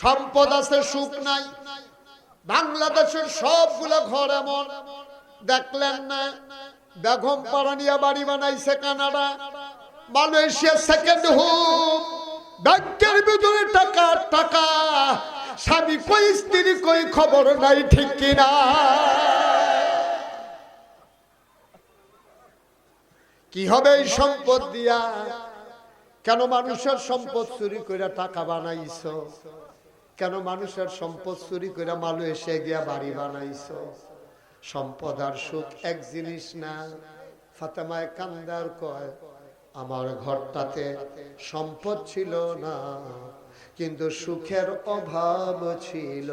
সম্পদ আছে, সুখ নাই। বাংলাদেশের সবগুলো ঘর এমন। দেখলেন না, বেগম পারানিয়া বাড়ি বানাইছে কানাডা। মালয়েশিয়া সেকেন্ড হোম ব্যাংকের ভিতরে টাকা টাকা। স্বামী কই, স্ত্রী কই, খবর নাই, ঠিক কিনা? কি হবে এই সম্পদ দিয়া? কেন মানুষের সম্পদ চুরি করে টাকা বানাইছ? কেন মানুষের সম্পদ চুরি করে মালয়েশিয়া গিয়া বাড়ি বানাইছ? সম্পদ আর সুখ এক জিনিস না। ফাতেমায় কান্দার কয়, আমার ঘরটাতে সম্পদ ছিল না, কিন্তু সুখের অভাব ছিল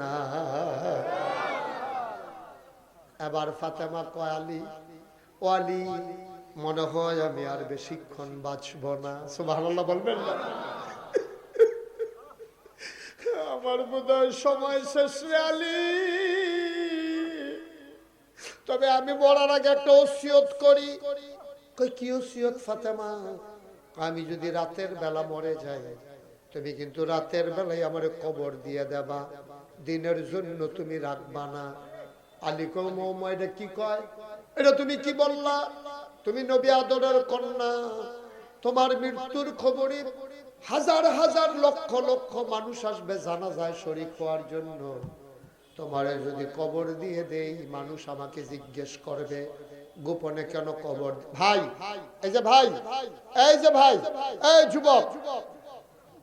না। এবার ফাতেমা কয়ালি আলী, ও আলী, মনে হয় আমি আর বেশিক্ষণ বাঁচব না। সুবহানাল্লাহ বলবেন না। সময় শেষ তবে আমি মরার আগে একটা ওসিয়ত করি। কি ওসিয়ত, ফাতেমা? আমি যদি রাতের বেলা মরে যাই, তুমি কিন্তু রাতের বেলায় আমার কবর দিয়ে দেবা। দিনের জন্য তুমি রাখবা না। আলী কৌমা এটা কি কয়? এটা তুমি কি বললা? তুমি নবী আদরের কন্যা। তোমার মৃত্যুর খবরে হাজার হাজার লক্ষ লক্ষ মানুষ আসবে জানা যায় শরীর হওয়ার জন্য। তোমারে যদি কবর দিয়ে দেই, মানুষ আমাকে জিজ্ঞেস করবে, গোপনে কেন কবর ভাই, এই যে ভাই, এই যে ভাই, এই যুবক।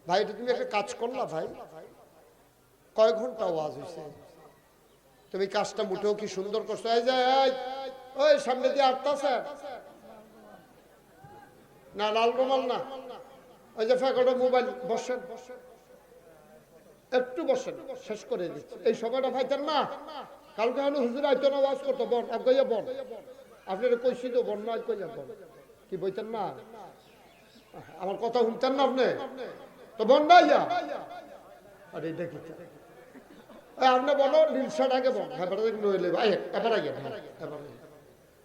ভাই, এটা তুমি একটা কাজ করলা ভাই। কয় ঘণ্টা ওয়াজ হয়েছে তুমি কাজটা মুঠেও কি সুন্দর করছ? এই যে ওই সামনে দিয়ে আটতাছে না, লাল রুমাল না। ওই যে ফেকটো মোবাইল বসেন। একটু বসেন, শেষ করে দিচ্ছি। এই সময়টা ভাইতেন না কালকে হলো হুজুর না করতো, বন আগাইয়া বন। আপনার কইছি তো, বন না বন। কি বইতেন না? আমার কথা শুনতেন না আপনি? তো বন না ইয়া? আরে এটা আপনি বলো নীলশাট আগে বল হ্যাঁ নইলে ভাই এবার আগে হ্যাঁ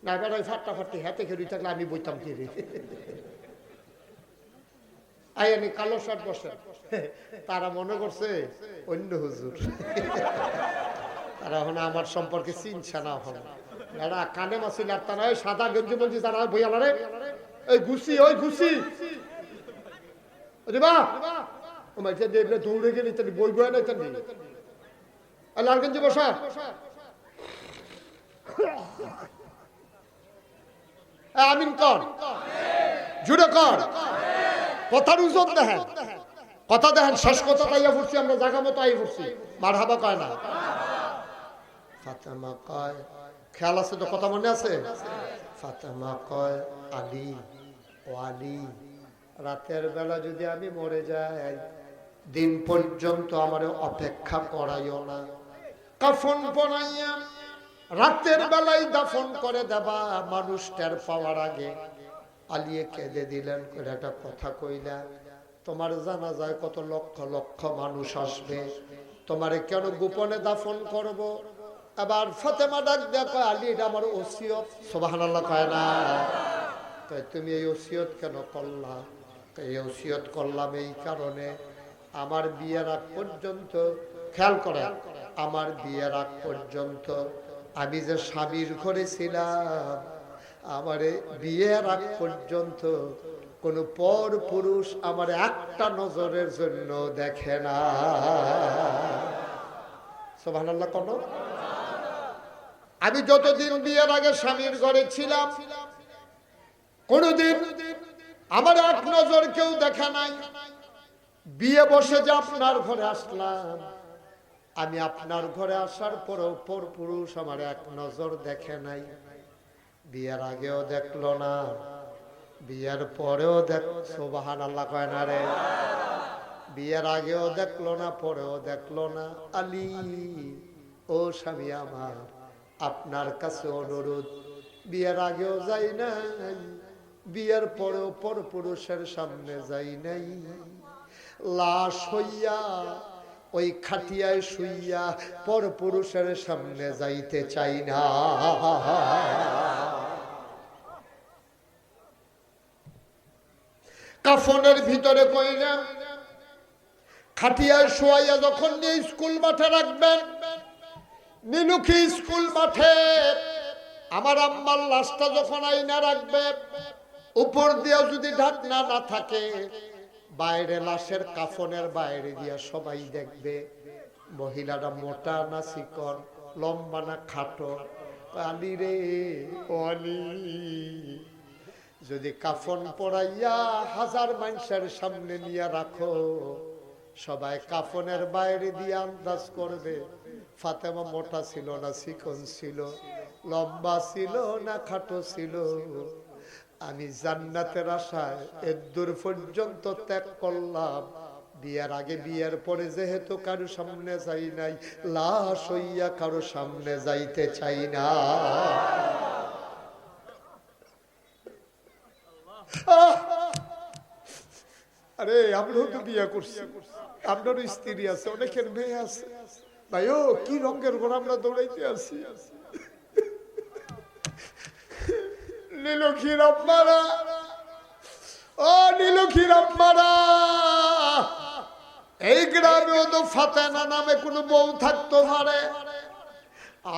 না, এবার ফাট্টা ফাট্টি হাতে খেয়ে থাকলে আমি বইতাম কি রে? আইনি কালো শার্ট বসে তারা মনে করছে অন্য হুজুর। তারা এখন আমার সম্পর্কে চিনছে না এখন এরা কানে মাসিল আর সাদা গেঞ্জি মঞ্জি তারা বইয়ালা রে ওই ঘুষি ওই ঘুষি। ওরে বা দৌড়ে গেলি তানি বই বই নাই তানি আর লাল বসা। আমিন কর। জুড়ে কর। কথার ওজন দেখেন। কথা দেখেন, শেষ কথা তাইয়া ফুটছি, আমরা জায়গা মতো আই ফুটছি। মার হাবা কয় না? ফাতেমা কয়, খেয়াল আছে তো, কথা মনে আছে? ফাতেমা কয়, আলী, ও রাতের বেলা যদি আমি মরে যাই, দিন পর্যন্ত আমার অপেক্ষা করাইও না। কাফন পরাইয়া রাতের বেলায় দাফন করে দেবা, মানুষ টের পাওয়ার আগে। আলিয়ে কেঁদে দিলেন একটা কথা কইলা, তোমার জানা যায় কত লক্ষ লক্ষ মানুষ আসবে, তোমারে কেন গোপনে দাফন করব? আবার ফতেমা ডাক দেখো আলী, এটা আমার ওসিয়ত। সোবাহান কয়, না। তুমি এই ওসিয়ত কেন করলা? এই ওসিয়ত করলাম এই কারণে আমার বিয়ের আগ পর্যন্ত, খেয়াল করে আমার বিয়ের আগ পর্যন্ত আমি যে স্বামীর ঘরে ছিলাম আমারে বিয়ের আগ পর্যন্ত কোন পর পুরুষ আমার একটা নজরের জন্য দেখে না। সোভান আমি যতদিন বিয়ের আগে স্বামীর ঘরে ছিলাম, কোনদিন আমার এক নজর কেউ দেখা নাই। বিয়ে বসে যে আপনার ঘরে আসলাম, আমি আপনার ঘরে আসার পরেও পর পুরুষ আমার এক নজর দেখে নাই। বিয়ের আগেও দেখল না, বিয়ের পরেও দেখ সোবাহান আল্লাহ কয় না রে। বিয়ের আগেও দেখল না, পরেও দেখল না। আলী, ও স্বামী আমার, আপনার কাছে অনুরোধ, বিয়ের আগেও যাই নাই, বিয়ের পরেও পর পুরুষের সামনে যাই নাই। লাশ হইয়া, ওই খাটিয়ায় শুইয়া পর পুরুষের সামনে যাইতে চাই না। কাফনের ভিতরে কইলাম খাটিয়ায় শোয়াইয়া যখন নিয়ে স্কুল মাঠে রাখবেন নীলুখি স্কুল মাঠে, আমার আম্মার লাশটা যখন আইনা রাখবে, উপর দিয়া যদি ঢাকনা না থাকে, বাইরে লাশের কাফনের বাইরে দিয়া সবাই দেখবে মহিলাটা মোটা না চিকন লম্বা না খাটো আলি রে আলি যদি কাফন পড়াইয়া হাজার মানুষের সামনে নিয়ে রাখো, সবাই কাফনের বাইরে দিয়ে আন্দাজ করবে, ফাতেমা মোটা ছিল না, চিকন ছিল, লম্বা ছিল না, খাটো ছিল। আমি জান্নাতের আশায় এর পর্যন্ত ত্যাগ করলাম। বিয়ার আগে বিয়ার পরে যেহেতু কারও সামনে যাই নাই, লাশ হইয়া কারও সামনে যাইতে চাই না। আরে, আমরাও তো বিয়া করছি। আপনারও স্ত্রী আছে, অনেকের মেয়ে আছে। ভাই ও কি রঙের ঘর আমরা দৌড়াইতে আছি নীলক্ষীর আম্মারা। ও, নীলক্ষীর আম্মারা। এই গ্রামেও তো ফাতেনা নামে কোনো বউ থাকতো পারে।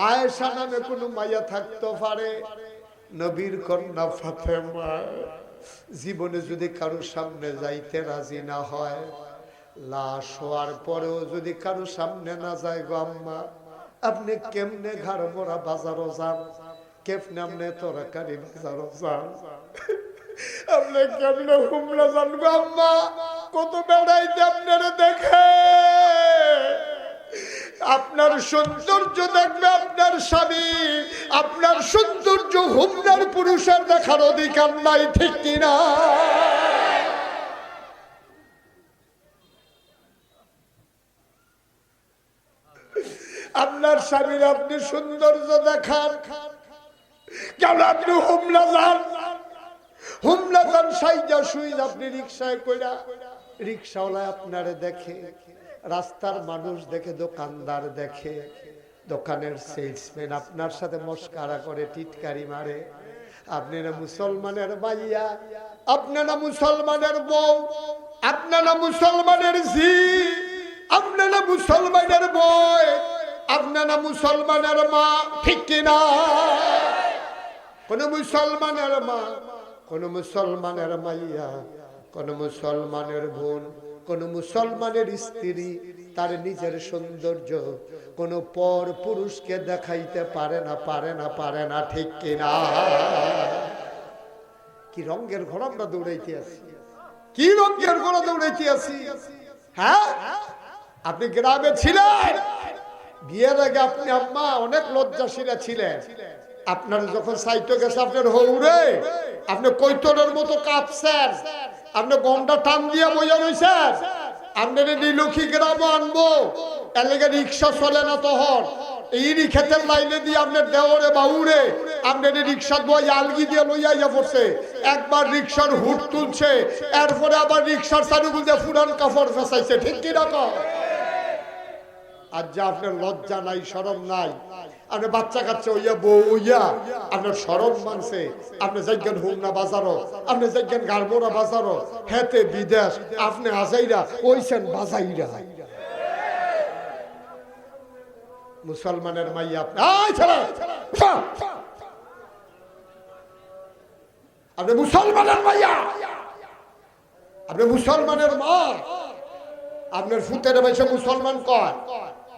আয়েশা নামে কোনো মাইয়া থাকতে পারে। নবীর কন্যা ফাতেমা। জীবনে যদি কারও সামনে যাইতে রাজি না হয়, লাশ হওয়ার পরেও যদি কারও সামনে না যায় গো আম্মা, আপনি কেমনে ঘর মোরা বাজারও যান? কেমনে আপনি তরকারি বাজারও যান? আপনি কেমনে হুমলা যান গো আম্মা? কত বেড়াইতে আপনারা দেখে। আপনার সৌন্দর্য দেখবে আপনার স্বামী। আপনার সৌন্দর্য হুমনার পুরুষের দেখার অধিকার নাই, ঠিক কিনা আপনার স্বামীর আপনি সৌন্দর্য দেখান। কেন আপনি হুমলা যান? হুমলা যান, সাইজা সুইজ আপনি রিক্সায় কইরা। রিক্সাওয়ালা আপনারে দেখে। রাস্তার মানুষ দেখে, দোকানদার দেখে, দোকানের সেলসম্যান আপনার সাথে মস্কারা করে, টিটকারি মারে। আপনারা মুসলমানের ভাইয়া আপনারা মুসলমানের বউ আপনারা মুসলমানের ঝি আপনারা মুসলমানের বই আপনারা মুসলমানের মা, ঠিক কিনা কোন মুসলমানের মা, কোন মুসলমানের মাইয়া, কোন মুসলমানের বোন। কোন মুসলমানের স্ত্রী তার নিজের সৌন্দর্য কোন পর পুরুষকে দেখাইতে পারে না পারে না পারে না, ঠিক কিনা? কি রঙের ঘোড়া আমরা দৌড়াইতে আছি কি রঙের ঘোড়া দৌড়াইতে আছি হ্যাঁ? আপনি গ্রামে ছিলেন। বিয়ের আগে আপনি আম্মা অনেক লজ্জাশীলা ছিলেন। আপনার যখন সাইটো গেছে, আপনার হৌরে। আপনি কৈতরের মতো কাঁপছেন। আপনি গন্ডা টান দিয়ে বইয়া রয়েছেন আপনার নীলক্ষী গ্রাম আনব। এলাকা রিক্সা চলে না তখন। এই রিক্সাতের লাইনে দিয়ে আপনার দেওরে বাউরে আপনার রিক্সা বই আলগি দিয়ে লইয়া ইয়া পড়ছে। একবার রিক্সার হুট তুলছে, এরপরে আবার রিক্সার চারুগুল দিয়ে ফুরান কাপড় ফেসাইছে। ঠিক কি রকম? আর যা আপনার লজ্জা নাই সরম নাই আপনি বাচ্চা কাচ্চা হইয়া, বউ হইয়া আপনার সরম মানছে। আপনি যাইজ্ঞান হুমনা বাজারো আপনি যাইজ্ঞান গারবোরা বাজারো হেতে বিদেশ, আপনি আজাইরা, ওইছেন বাজাইরা। মুসলমানের মাইয়া আপনি মুসলমানের মাইয়া! আপনি মুসলমানের মা! আপনার ফুতের বয়সে মুসলমান কয়?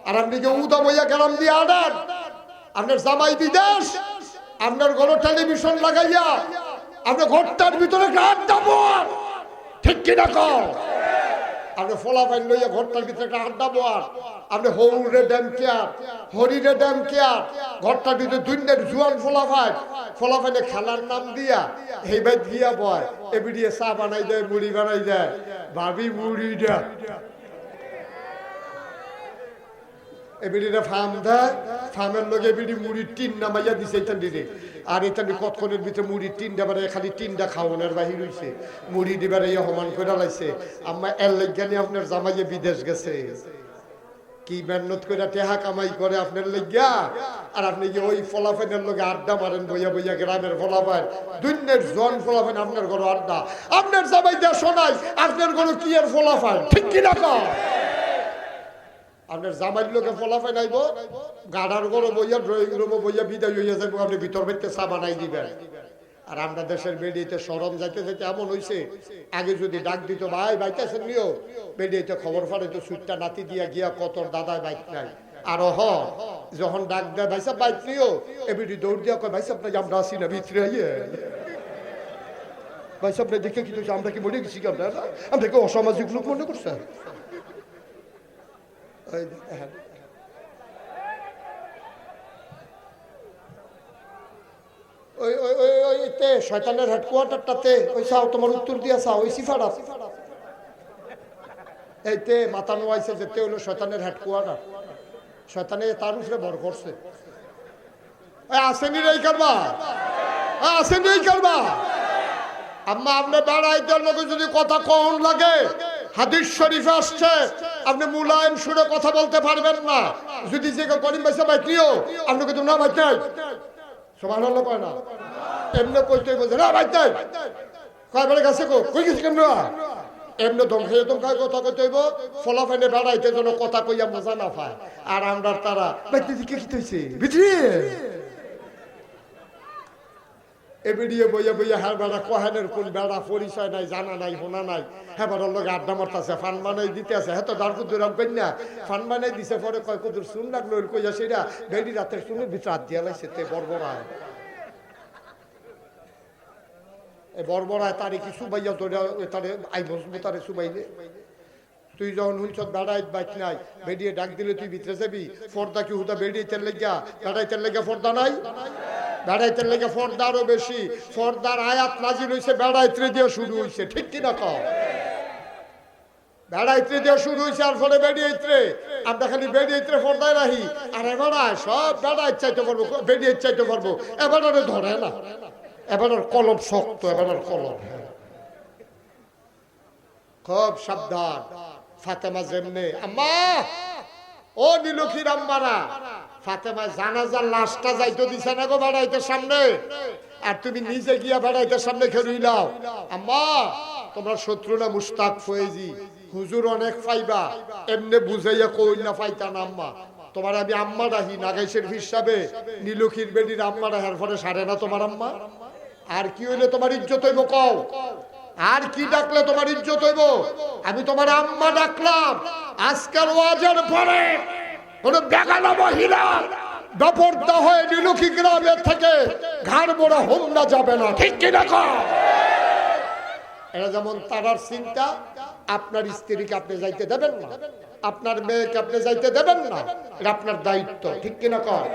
আর আপনি যে উদা বইয়া গেলাম দিয়ে আডান আপনার জামাই বিদেশ, আপনার ঘর টেলিভিশন লাগাইয়া আপনার ঘরটার ভিতরে আড্ডা বোয়ার। ঠিক কিনা কর আপনি ফলা পাইন লইয়া ঘরটার ভিতরে একটা আড্ডা বোয়ার। আপনি হৌরে ড্যাম কেয়ার, হরিরে ড্যাম কেয়ার। ঘরটার ভিতরে দুইনের জুয়ান ফলা পায় ফলা পাইনে খেলার নাম দিয়া এই বাই দিয়া বয় এবিডিয়ে চা বানাই দেয়, মুড়ি বানাই দেয়। ভাবি মুড়ি দেয়। এবিডিটা ফার্ম দেয় ফার্মের লগে এবিডি টিন নামাইয়া দিছে এটান দিদি আর এটান কতক্ষণের ভিতরে মুড়ির খালি টিনটা খাওয়ানোর বাহির হইছে। মুড়ি দিবার ইয়ে সমান করে লাইছে। আম্মা, এর আপনার জামাইয়ে বিদেশ গেছে। কি মেহনত করে টেহা কামাই করে আপনার লজ্ঞা আর আপনি কি ওই ফলাফেনের লগে আড্ডা মারেন, বইয়া বইয়া গ্রামের ফলাফেন? দুনিয়ার জন ফলাফেন, আপনার ঘর আড্ডা। আপনার জামাই দেশ শোনাই আপনার ঘর কি এর ফলাফেন? ঠিক না? আপনার জামাইর লোকে ফলাফে নাইব গাড়ার গরম বইয়া ড্রয়িং রুমে বইয়া বিদায় হইয়া যাব আপনি ভিতর বাইতে চা বানাই দিবেন। আর আমরা দেশের বেডিতে সরম যাইতে যাইতে এমন হইছে, আগে যদি ডাক দিত, ভাই, বাইতেছেন নিও? বেডিতে খবর ফাড়ে তো সুটটা নাতি দিয়া গিয়া কত দাদায় বাইক নাই। আর হ যখন ডাক দেয়, ভাই সাহেব বাইক নিও? এবিডি দৌড় দিয়া কয়, ভাই সাহেব না আমরা আসি না, ভিতরে আইয়ে। ভাই সাহেব দেখে কি হয়েছে? আমরা কি মনে গেছি আপনারা আমরা কি অসামাজিক লোক মনে করছেন? দেখেন। ওই ওই ওই ওই শয়তানের হেডকোয়ার্টারটাতে, ওই চাও, তোমার উত্তর দিয়া চাও, ওই এইতে, মাথা নোয়াইছে যেতে হলো শয়তানের হেডকোয়ার্টার। শয়তানে তার উপরে বড় করছে। আসেনি রে করবা আসেনি রে করবা আম্মা, আপনি বেড়াইতে যদি কথা কম লাগে, হাদিস শরীফে আসছে। মুলায়ম সুরে কথা বলতে পারবেন না। যদি যে কেউ করিম বাইসা বাইক নিও, আপনি কিন্তু না বাইক নাই। সমান হলো কয় না। এমনি কইতে বলছে, না নাই। কয়, বেড়ে গেছে কো? কই গেছে কেমন? এমনি ধমকাই ধমকাই কথা কইতে হইব? ফলাফাইনে বেড়াইতে যেন কথা কইয়া মজা না পায়। আর আমরা তারা দিকে কি হইছে বুঝলি? এবিডিয়ে বইয়া বইয়া হ্যাঁ বেড়া কহেনের কোন বেড়া পরিচয় নাই, জানা নাই হোনা নাই। হ্যাঁ বেড়ার লোক আড্ডা মারতাছে, ফান বানাই দিতে আছে হ্যাঁ তো দাঁড় কুদুর ফান বানাই দিছে পরে কয়, কুদুর শুন লাগল? কইয়া সেটা বেডি রাতের শুনে হাত তে বর্বরায়। এ বর্বরায় তারে কি সুবাইয়া তোরে তারে আই তারে সুবাইলে? তুই যখন হুলছত বেড়াই বাইক নাই, বেডিয়ে ডাক দিলে তুই ভিতরে যাবি? ফর্দা কি হুদা বেডিয়ে তেল লেগা বেড়াইতে লেগে ফর্দা নাই? বেড়াইতে লেগে ফর্দা আরও বেশি। ফর্দার আয়াত নাজিল হইছে বেড়াইতে দিয়ে শুরু হইছে। ঠিক কি না কও? বেড়াইতে দিয়ে শুরু হইছে আর ফলে বেড়িয়েছে আমরা খালি বেড়িয়েছে ফর্দায় রাহি। আর এবার সব বেড়াই চাইতে পারব বেড়িয়ে চাইতে পারব। এবার ধরে না। এবার কলম শক্ত, এবার কলম হ্যাঁ। খুব সাবধান। ফাতেমা যেমনে, আম্মা, ও নীলক্ষীর আম্মারা ফাতেমা জানাজার লাশটা যাইতে দিছে না গো বেড়াইতে সামনে। আর তুমি নিজে গিয়া বেড়াইতে সামনে খেলুইলাও আম্মা, তোমরা শত্রু না মুস্তাক ফয়েজি। হুজুর অনেক পাইবা এমনে বুঝাইয়া কই না পাইতা না আম্মা। তোমার আমি আম্মা ডাহি, নাগাইশের হিসাবে। নীলক্ষীর বেডির আম্মা ডাহার ফলে সারে না তোমার আম্মা। আর কি হইলে তোমার ইজ্জত হইব কও? আর কি ডাকলে তোমার ইজ্জত হইব? আমি তোমার আম্মা ডাকলাম। আজকাল ওয়াজার পরে থেকে যাবে না। ঠিক যেমন তারার চিন্তা, আপনার স্ত্রীকে আপনি যাইতে দেবেন না। আপনার মেয়েকে আপনি যাইতে দেবেন না। এটা আপনার দায়িত্ব। ঠিক কিনা কর?